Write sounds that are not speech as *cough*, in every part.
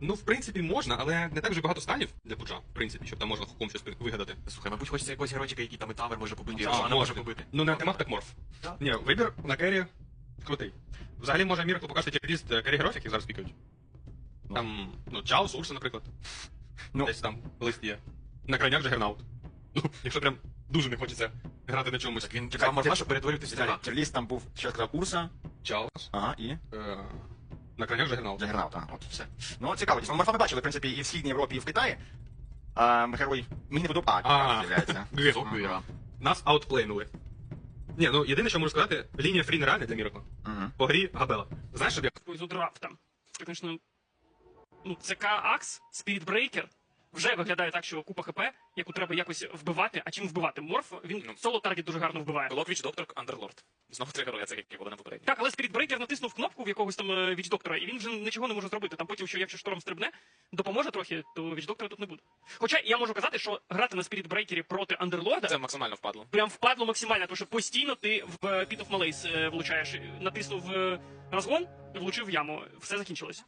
Ну, в принципі, можна, але не так вже багато станів для пуджа, в принципі, щоб там можна хуком щось вигадати. Слухай, мабуть, хочеться якогось геройчика, який там і тавер може побити, А, може може. побити. Ну, не антимаг, так морф. Так. Ні, вибір на кері крутий. Взагалі може Міракл покажете ліст кері героїв, яких зараз пікають. Ну. Там, ну, Чаус, Урса, наприклад. Ну. Десь там лист є. На крайняк же Гернаут. Ну, якщо прям дуже не хочеться грати на чомусь. Так він чекав морфа, щоб перетворитися. Ага. Терліст там був, що сказав, Урса, Чаус. ага, і Е, на крайняк же Гернаут. Джагернаут, ага, от все. Ну, цікаво. дійсно. Ми бачили, в принципі, і в Східній Європі, і в Китаї. А, герой мені не подобається. А, з'являється. *laughs* Гизо. Ага. Нас аутплейнули. Ні, ну єдине, що можу сказати, лінія фрі нереальна для Міракла. Мгм. По грі Габела. Знаєш, щоб я Пользу драфта. Конечно, ну, ЦК Акс, Breaker вже виглядає так, що купа ХП, яку треба якось вбивати. А чим вбивати? Морф, він Ну. соло таргет дуже гарно вбиває. Блок Віч Доктор Андерлорд. Знову три героя, це які були на попередній. Так, але Breaker натиснув кнопку в якогось там е, віч доктора, і він вже нічого не може зробити. Там потім, що якщо шторм стрибне, допоможе трохи, то віч доктора тут не буде. Хоча я можу казати, що грати на Breaker проти Андерлорда Це максимально впадло. прям впадло максимально, тому що постійно ти в е, Pit of Malaise е, влучаєш. Натиснув розгон, влучив в яму, все закінчилось.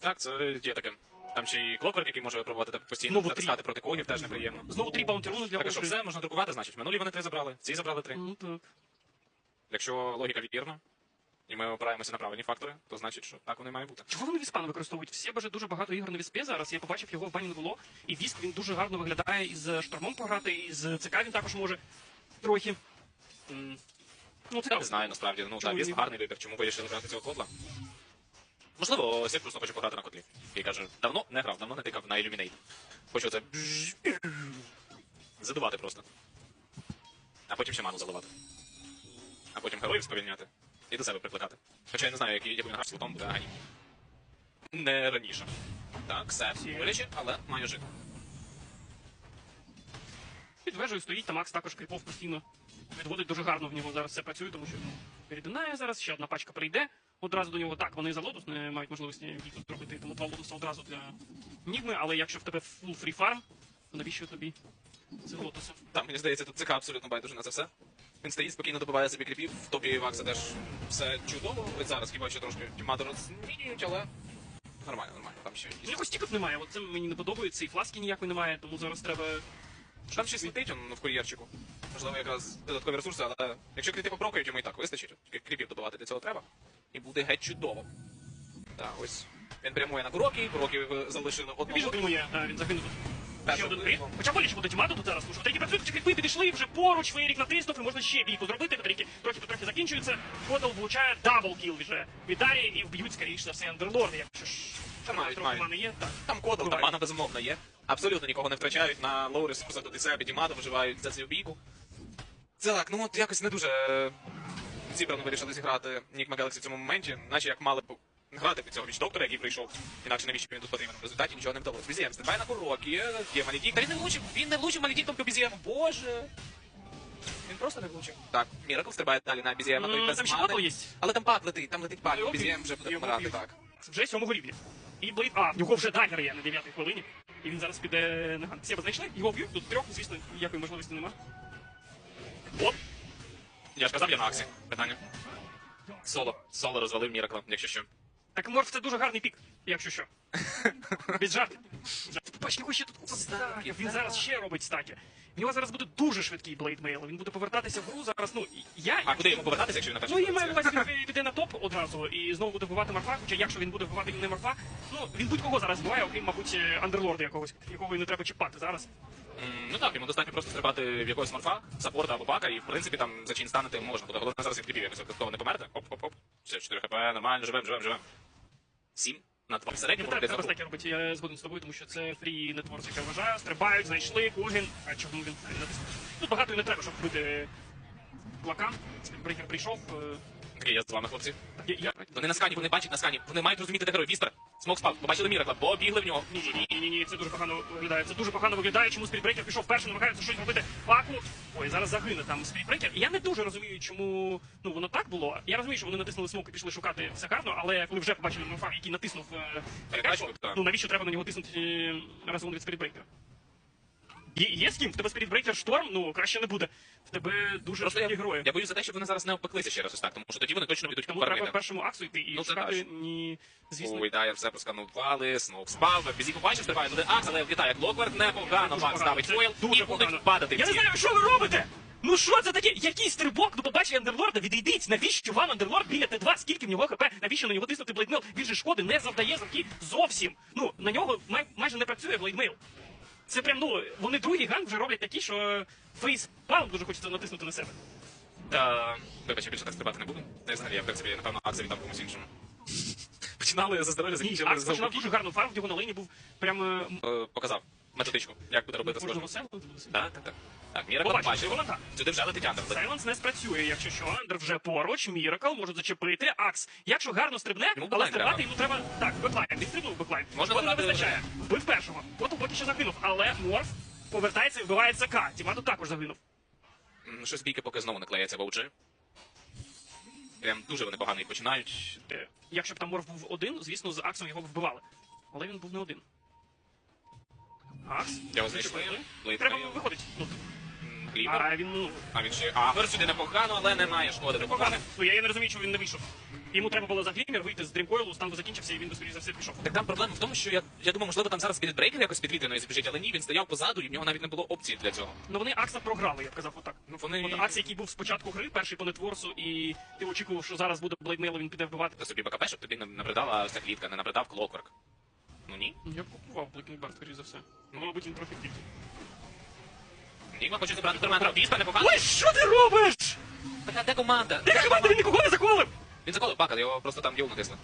Так, це є таке. Там ще й клокверк, який може пробувати так постійно Ну, в натискати проти когів, теж неприємно. Знову три баунтіруни для Так, а що все можна друкувати, значить. Минулі вони три забрали, ці забрали три. Ну, так. Якщо логіка вірна, і ми опираємося на правильні фактори, то значить, що так воно і має бути. Чого вони віспа не використовують? Всі баже дуже багато ігор на віспі зараз. Я побачив його в бані не було. І вісп він дуже гарно виглядає із е, штормом пограти, і з ЦК він також може трохи. М, Ну, Я не знаю, насправді. Ну Чому так, ні? він гарний вибір. Чому вирішили грати цього котла? Можливо, Сіп просто хоче пограти на котлі. І каже, давно не грав, давно не тикав на Illuminate. Хочу це задувати просто. А потім ще ману заливати. А потім героїв сповільняти. І до себе прикликати. Хоча я не знаю, який, він грав слотом буде ані. Не раніше. Так, все. Боляче, але має жити. Під вежею стоїть, там Макс також кріпов постійно відводить дуже гарно в нього зараз все працює, тому що ну, перединає зараз, ще одна пачка прийде. Одразу до нього так, вони за лотус не мають можливості зробити, тому два лотуса одразу для Нігми, але якщо в тебе фул фрі фарм, то навіщо тобі це лотуси? Там, мені здається, тут ЦК абсолютно байдуже на це все. Він стоїть, спокійно добиває собі кріпів, в топі Вакса теж все чудово. Ось зараз хіба що трошки тіматор змінюють, але нормально, нормально. Там ще Ну, якось тіків немає, от це мені не подобається, і фласки ніякої немає, тому зараз треба. Там щось летить он, в кур'єрчику. Можливо, якраз додаткові ресурси, але якщо кріти попрокають, йому і так вистачить. Кріпів добивати для цього треба. І буде геть чудово. Так, ось. Він прямує на Курокі ви залишили Він одного. отримує, а, він загинув Ще один це Хоча боляче буде тімату тут зараз, тому що такі працюють, ці кріпи підійшли вже поруч, Фейрік натиснув, і можна ще бійку зробити, трохи трохи потрохи закінчується. Котел влучає дабл кіл вже від Дарі і вб'ють скоріше за все андерлорди, якщо ж мають, мають. мани є. Так. Там кодл, там мана безумовно є. Абсолютно нікого не втрачають на лоу ресурсах до себе, дімаду виживають за цю бійку. Так, ну от якось не дуже е, зібрано вирішили зіграти Нікма Galaxy в цьому моменті, наче як мали б грати під цього віч доктора, який прийшов. Інакше навіщо він тут потрібен? В результаті нічого не вдалося. Бізієм стрибає на курокі, є Малідік. Та він не влучив, він не влучив Малідіктом по Бізієму, боже. Він просто не влучив. Так, Міракл стрибає далі на Бізієма, той без Там ще мани. котел є. Але там пак летить, там летить пак, Його Бізієм вже буде його помирати, б'ють. так. Вже сьомого рівня. І Блейд. А, в нього вже дагер є на 9 хвилині. І він зараз піде на ган. Всі знайшли, його б'ють, тут трьох, звісно, ніякої можливості нема. Я ж казав, я на Аксі. Питання. Соло. Соло розвалив Міракла, якщо що. Так Морф це дуже гарний пік, якщо що. *laughs* Без жартів. Бач, його ще тут стаків. Він зараз ще робить стаки. В нього зараз буде дуже швидкий блейдмейл. Він буде повертатися в гру зараз. Ну, я. А куди йому повертатися, якщо він на Ну, першому я маю на позиції? увазі, *laughs* він піде на топ одразу і знову буде вбивати Марфа. Хоча якщо він буде вбивати не Марфа, ну він будь-кого зараз вбиває, окрім, мабуть, андерлорда якогось, якого і не треба чіпати зараз. Ну так, йому достатньо просто стрибати в якогось морфа, саппорта або бака, і в принципі там за чин станити можна буде. Головне зараз від кріпів якось випадково не померти. Оп-оп-оп. Все, 4 хп, нормально, живем, живем, живем. 7 на 2. В середньому робить треба за робити, я згоден з тобою, тому що це фрі нетворс, як я вважаю. Стрибають, знайшли, Кургін. А чому він натиснув? Тут багато і не треба, щоб вбити Блака. Брейкер прийшов. е, я з вами, хлопці. Я, я... Вони на скані, вони бачать на скані, вони мають розуміти, де герой. Віспер, смок спав, побачили Міракла, побігли в нього. Ні, ні, ні, ні, це дуже погано виглядає. Це дуже погано виглядає. Чому спідбрейкер пішов першим, намагається щось робити факу. Ой, зараз загине там спідбрейкер. І я не дуже розумію, чому ну воно так було. Я розумію, що вони натиснули смок і пішли шукати все гарно, але коли вже побачили Морфа, який натиснув е, перекачку, ну навіщо треба на нього тиснути е, разом від спідбрейкера? Є, є з ким? В тебе спірітбрейкер шторм, ну краще не буде. В тебе дуже Просто швидкі я, герої. я боюся за те, щоб вони зараз не опеклися ще раз ось так, тому що тоді вони точно підуть Тому треба першому аксу йти і Ну, це шукати ні. Звісно, Ой, да, я все просканували, Сноуп спав, Бізіку бачив, стрибає туди Акс, але вітає Клокверк непогано, погано. ставить Це фойл, дуже і погано. будуть падати Я не всі. знаю, що ви робите! Ну що це таке? Який стрибок? Ну побачив Андерлорда, відійдіть. Навіщо вам Андерлорд біля Т2? Скільки в нього ХП? Навіщо на нього тиснути блейдмейл? Він же шкоди не завдає завки зовсім. Ну, на нього май- майже не працює блейдмейл. Це прям, ну, вони другий ганг вже роблять такі, що фейспалм дуже хочеться натиснути на себе. Та, вибач, я більше так стрибати не буду. Не взагалі, я в принципі, напевно, акцію віддам комусь іншому. Починали за здоров'я, Ні, закінчили Акс за починав дуже гарну фарм, в нього на лині був прям е, Е, Показав методичку, як буде робити з кожного. Так, так, так. Так, Міракл Побачив, бачив. так. Сюди вже летить Андер. Сайленс не спрацює, якщо що, Андер вже поруч, Міракл можуть зачепити. Акс, якщо гарно стрибне, Йому але беклайн стрибати треба. йому треба. Так, беклайн, він стрибнув беклайн. Можна Воно не вгадати- вистачає. Вбив першого. Потім поки що загинув, але Морф повертається і вбиває ЦК. Тімату також загинув. М, Щось бійки поки знову не клеяться в OG. Прям дуже вони погано їх починають. Е, Якщо б там Морф був один, звісно, з Аксом його б вбивали. Але він був не один. Акс. Його знайшли. зачепили. Блейд Треба виходить. Ну, Клівер. а він, ну, А він ще Агр сюди непогано, але немає шкоди. непогано. Ну, я, я не розумію, чому він не вийшов. Йому треба було за глімер вийти з дрімкойлу, стан би закінчився, і він би, скоріше за все, пішов. Так там проблема в тому, що я, я думав, можливо, там зараз підбрейкер якось підвітряної збіжить, але ні, він стояв позаду, і в нього навіть не було опції для цього. Ну вони Акса програли, я б казав отак. Ну вони От Акс, який був спочатку гри, перший по нетворсу, і ти очікував, що зараз буде блейдмейл, він піде вбивати. Та собі БКП, щоб тобі не набридала ось ця клітка, не набридав клокверк. Ну ні. Я б купував Блейкінг скоріше за все. Ну, мабуть, він трохи втік. Нігма хоче забрати термінатора. Віспа непогано. Ой, що ти робиш? Така де команда? Яка команда він нікого не заколив? Він заколив бака, його просто там діл натисли.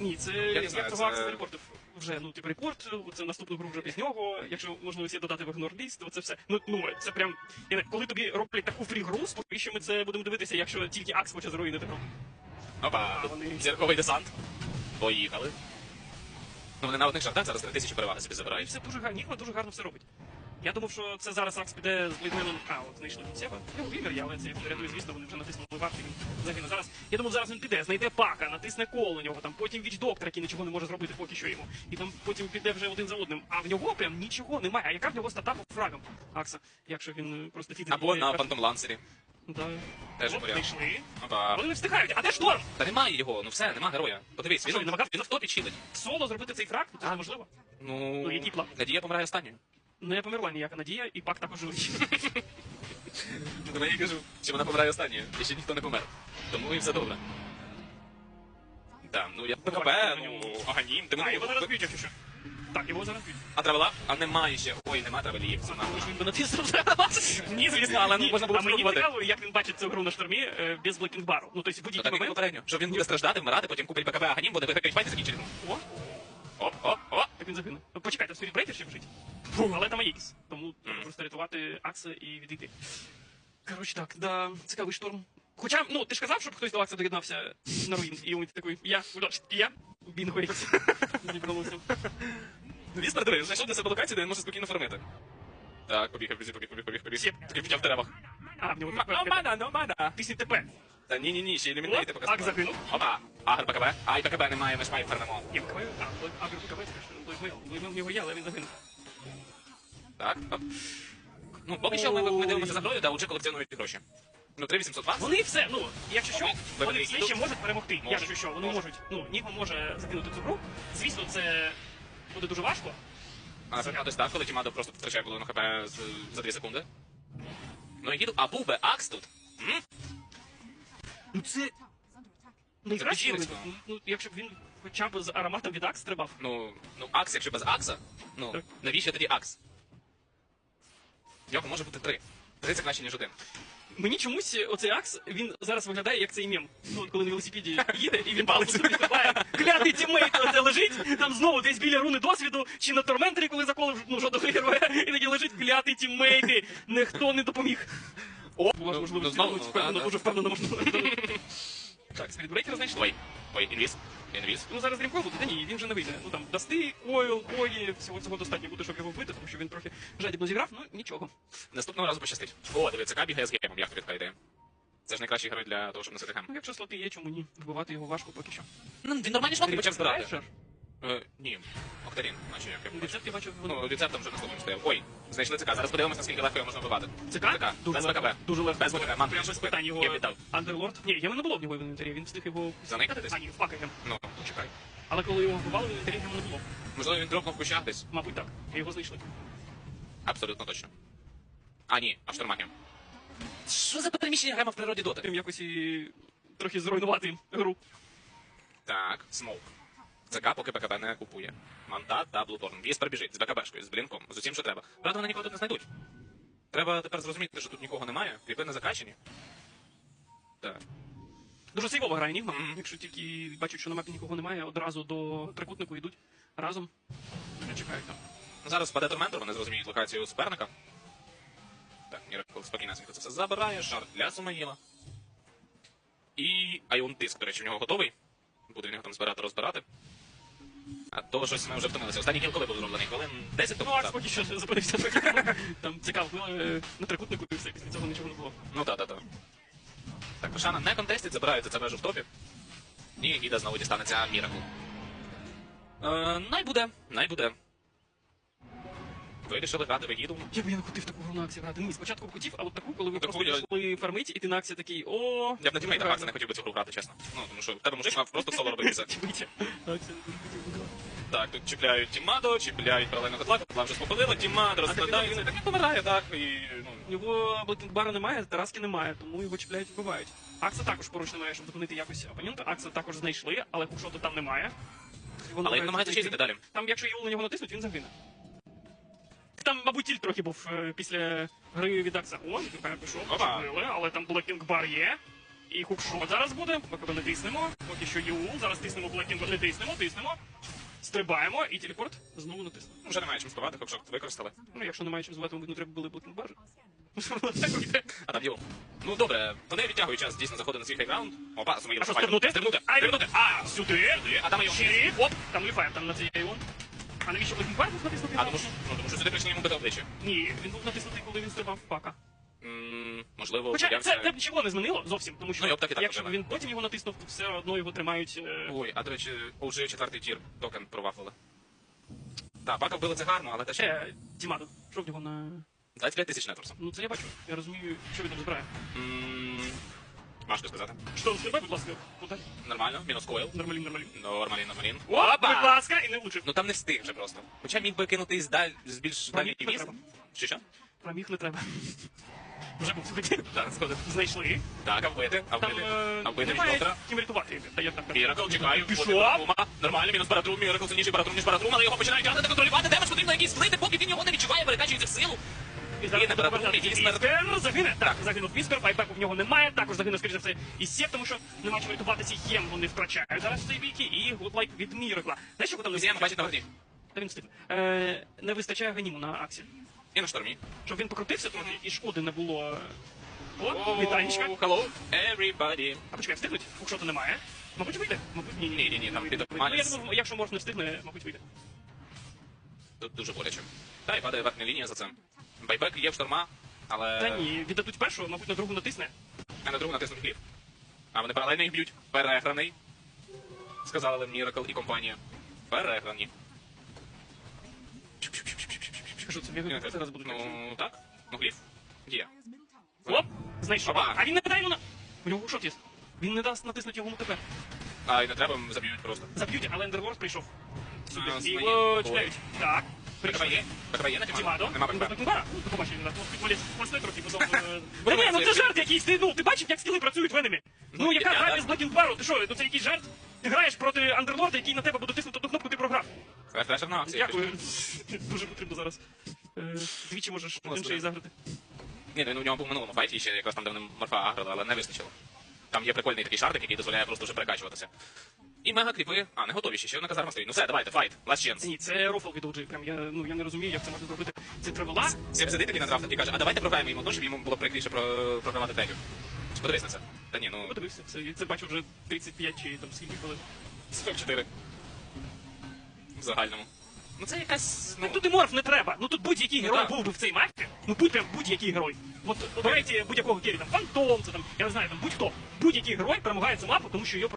Ні, це не я знаю, того це- Акса репортив. Вже, ну, типу, репорт, це наступну гру вже без нього. Якщо можливо додати в ігнор ліст, то це все. Ну, ну, це прям. Я коли тобі роблять таку фрі-гру, що ми це будемо дивитися, якщо тільки Акс хоче зруїнити гру. Опа, вони- зірковий десант. Поїхали. Ну вони на одних шартах зараз 3000 переваги собі забирають. все дуже гарно, Нігма дуже гарно все робить. Я думав, що це зараз Акс піде з Блейдмейлом. А, от знайшли від себе. Ну, Вімер є, але це не рятує, звісно, вони вже натиснули варти, він загине. Зараз, я думав, зараз він піде, знайде пака, натисне коло у нього, там потім віч доктор, який нічого не може зробити поки що йому. І там потім піде вже один за одним. А в нього прям нічого немає. А яка в нього стата по фрагам Акса, якщо він е, просто фідить. Або на Фантом Лансері. Да. Теж От, варіант. знайшли. Опа. Вони не встигають. А де шторм? Та немає його, ну все, нема героя. Подивись, А що, він, він намагався? він в топі чилить. Соло зробити цей фраг? Це неможливо. Ну, Ну, який план? Надія помирає останньою. Не померла ніяка надія, і пак також живий. Тому *laughs* я їй кажу, що вона помирає останньою, і ще ніхто не помер. Тому і все добре. Так, ну я БКП, ну, аганім, ти А, його зараз мене. б'ють, якщо що. Так, його зараз. А травела? А немає ще. Ой, нема травелів. Тому що він би натиснув. Ні, звісно, але ну, можна було А мені спробувати. цікаво, як він бачить цю гру на штормі е, без Блекінг бару. Ну, тобто, Ну будь-який так і момент. попередньо. Що він буде страждати, вмирати, потім купить БКБ аганім, буде БКБ файт і закінчить. О, Оп, оп, оп. як він загине. Ну, Почекайте, в Spirit ще вжить. Але там є Тому треба просто рятувати Акса і відійти. Коротше так, да, цікавий шторм. Хоча, ну, ти ж казав, щоб хтось до Акса доєднався на руїн. І він такий, я, Ульош, і я, він горить. Не проносив. Віспер, диви, знайшов для себе локацію, де він може спокійно фармити. Так, побіг, побіг, побіг, побіг, побіг, побіг. Такий почав в деревах. А, в нього Ну, мана, ну, мана. Після ТП. Та ні, ні, ні, ще ілюмінейти О, показав. Ак загинув. Опа, агр БКБ. Ай, БКБ немає, ми ж маємо фермемо. Я БКБ, а, Агр БКБ, Блейкмейл. Блейкмейл в нього є, але він загинув. Так, оп. Ну, поки що ми, ми дивимося за грою, да, уже колекціонують гроші. Ну, 3820. Вони все, ну, якщо що, вони все ще можуть перемогти. Якщо що, вони можуть. Ну, Ніго може закинути цю гру. Звісно, це буде дуже важко. А ось так, коли Тімадо просто втрачає половину хп за 2 секунди. Ну, і їду, а був би Акс тут. М? Ну це найкраще. печінницько. Ну, ну, якщо б він хоча б з ароматом від Акс стрибав. Ну, ну, Акс, якщо без Акса, ну, Так. навіщо тоді Акс? Його може бути три. Три це краще, ніж один. Мені чомусь оцей Акс, він зараз виглядає як цей мем. Ну, коли на велосипеді *laughs* їде, і він палець стрибає. Клятий тіммейт оце лежить, там знову десь біля руни досвіду, чи на торментері, коли заколив ну, жодного героя, і тоді лежить клятий тіммейти. Ніхто не допоміг. О, ну, можливість ну, знову, впевнено, дуже впевнено можна. Так, спідбрейкер знайшли. Ой, ой, інвіз, інвіз. Ну зараз Дрімко буде, та ні, він вже не вийде. Ну там дасти, ойл, бої, всього цього достатньо буде, щоб його вбити, тому що він трохи жадібно зіграв, ну нічого. Наступного разу пощастить. О, диви, ка бігає з геймом, як тобі така ідея? Це ж найкращий герой для того, щоб носити гем. Ну якщо слоти є, чому ні? Вбивати його важко поки що. Ну, він нормальний нормальні Він почав збирати. Е, ні, Октарін, наче як я бачив. Рецепт я бачив. Ну, рецептом вже на словом стояв. Ой, знайшли ЦК. Зараз подивимося, наскільки легко його можна вбивати. ЦК? Дуже без. БКБ. Дуже легко. Без БКБ. Ман Прям без питань його Я віддав. Андерлорд. Ні, його не було в нього в інвентарі, він встиг його... Заникати десь? А, ні, в. Ну, Почекай. Але коли його вбивали, в інвентарі його не було. можливо, він дропнув кущах десь. Мабуть, так. І його знайшли. Абсолютно точно. А, ні, Авштормагія. Що за переміщення грема в природі доти? Тим якось і трохи зруйнувати гру. Так, смоук. ЦК поки БКБ не купує. Мандат та Блуторн. Віспер біжить з БКБшкою, з блінком, з усім, що треба. Правда, вони нікого тут не знайдуть. Треба тепер зрозуміти, що тут нікого немає, кріпи не закачені. Так. Дуже сейвово грає Нігма. Якщо тільки бачать, що на мапі нікого немає, одразу до трикутнику йдуть разом. Не чекають там. Зараз впаде Торментор, вони зрозуміють локацію суперника. Так, Міракл спокійнесенько це все забирає, шарт для Сумаїла. І Айон Тиск, до речі, в нього готовий. Буде він його там збирати, розбирати. А то щось ми вже втомилися. Останній кіл коли був зроблений? Хвилин 10 тому Ну, Акс поки що зупинився. Там цікаво, вбили на трикутнику і все, після цього нічого не було. Ну так, так, так. Так, Пашана не контестить, забирається це межу в топі. І Іда знову дістанеться Міракл. Е, най буде, най буде. Вирішили грати в Я б я не хотів таку гру на акції грати. Ні, спочатку б хотів, а от таку, коли ви Таку просто я- пішли фармити, і ти на акції такий, о... Я б на тімейтах Акса не хотів би цю гру грати, чесно. Ну, тому що в тебе мужик мав просто соло робити це. *laughs* Акція не хотів би грати. Так, тут чіпляють Тімадо, чіпляють паралельно котла, котла вже спопалила, Тімадо розкладається, він- так він помирає, так, і, ну, У нього Блекінгбара немає, Тараски немає, тому його чіпляють і вбивають. Акса також поруч немає, щоб зупинити якось опонента. Акса також знайшли, але хукшоту там немає. Його але він намагається чистити далі. Там, якщо Юл на нього натиснуть, він загине. Там, мабуть, тіль трохи був е, після гри від Акса. О, тепер пішов, Опа. але там Блекінг Бар є. І хукшот зараз буде, поки не тиснемо. Поки що Юл, зараз тиснемо Блекінг, не тиснемо, тиснемо. Стрибаємо і телепорт знову натиснемо. Вже немає чим співати, хоч використали. Ну, якщо немає чим звати, мабуть, не треба були Блекінг Бар. А там Діл. Ну добре, вони відтягують час, дійсно заходить на свій хайграунд. Опа, Сумаїл А що, стрибнути? Стрибнути. А, сюди. А там Айон. Оп, там ліфає, там на цей Айон. А навіщо Блекінг Бар був натиснутий? А тому що, ну, тому що сюди прийшли йому бити обличчя. Ні, він був натиснутий, коли він стрибав в пака. М, Можливо, Хоча це, це нічого не змінило зовсім, тому що Ну, я б так і так якщо б він потім його натиснув, то все одно його тримають. е, Ой, а до речі, OG четвертий тір, токен провафили. Так, пака вбили це гарно, але те ще Ще Дімадо, що в нього на. 25 тисяч нетворсом. Ну це я бачу, я розумію, що він там збирає. М, Важко сказати. Що, стрибай, будь ласка, куди? Нормально, мінус койл. Нормалін, нормалін. Нормалін, нормалін. О, будь ласка, і не влучив. Ну там не встиг вже просто. Хоча міг би кинути з даль з більш дальній не віз. треба. Чи що? Проміг не треба. *laughs* Вже був сьогодні. Так, сходив. Знайшли. Так, а вбити, а Там вбити. е, А вбити немає Вільтера. ким рятувати. Та я так. Міракл, чекаю. Пішов. Пішов. Баратрума. Нормально, мінус баратрум, Міракл сильніший баратрум, ніж баратрум, але його починають тягнути контролювати. Демедж потрібно якийсь вплити, поки він його не відчуває, перекачується в силу. І зараз не буде перебув, і. Ну, загине. Так, загинув Віспер, байбеку в нього немає. Також загинув, скоріше за все, і Сєк, тому що нема чим рятуватися. Єм вони втрачають зараз в цій бійки. І гудлайк від Міракла. Знаєш, що там не вистачає? бачить на горді. Та він встиг. Е, не вистачає ганіму на аксі. І на штормі. Щоб він покрутився трохи, і шкоди не було. О, вітанечка. Hello, everybody. А почекай, встигнуть? Фукшоту немає. Мабуть, вийде. Мабуть, ні, ні, Ні, ні, там піде Ну, я думаю, якщо можна встигне, мабуть, вийде. Тут дуже боляче. Та і падає верхня лінія за це. Байбек є в шторма, але... Та ні, віддадуть першу, мабуть, на другу натисне. А на другу натиснуть хліб. А вони паралельно їх б'ють. Переграний. Сказали Міракл і компанія. Переграні. Кажу, це не зараз буду. Ну так. Ну гліф. Є. Оп! Знайшов. Опа. А він не дай йому на. У нього шот є. Він не дасть натиснути його МТП. А і не треба, заб'ють просто. Заб'ють, але Ендерворд прийшов. Сюди. А, І його чіпляють. Так. Тімадо. Нема Блекінбара. Ну, побачив, він е, Та ні, ну це жарт якийсь. Ти, ну, ти бачив, як скіли працюють в енемі? Ну, Ну, яка я- гра я- без Блекінбару? Ти що, ну це якийсь жарт? Ти граєш проти Андерлорда, який на тебе буде тиснути одну кнопку, ти програв. Флешер на акції. Дякую. *laughs* Дуже потрібно зараз. Е, Двічі можеш один ще й заграти. Ні, ну, у нього був минулому файті ще якраз там, де вони морфа агрили, але не вистачило. Там є прикольний такий шартик, який дозволяє просто вже перекачуватися. І мега кріпи. А, не готові ще, ще одна казарма стоїть. Ну все, давайте, файт, last chance. Ні, це рофл від OG. Прям я, ну, я не розумію, як це можна зробити. Це тривела. Всім сидить такий на драфт і каже, а давайте програємо йому одну, щоб йому було прикріше про... програвати тегів. Подивись на це. Та ні, ну, Подивився, це, я це бачу вже 35 чи там скільки хвилин. 44. В загальному. Ну це якась. Ну, Ну, тут і морф не треба. Ну тут будь-який Ну, герой так. був би в цей мапі. Ну будь прям будь-який герой. От давайте будь-якого там фантом, це там, я не знаю, там будь-хто. Будь-який герой перемагає цю мапу, тому що його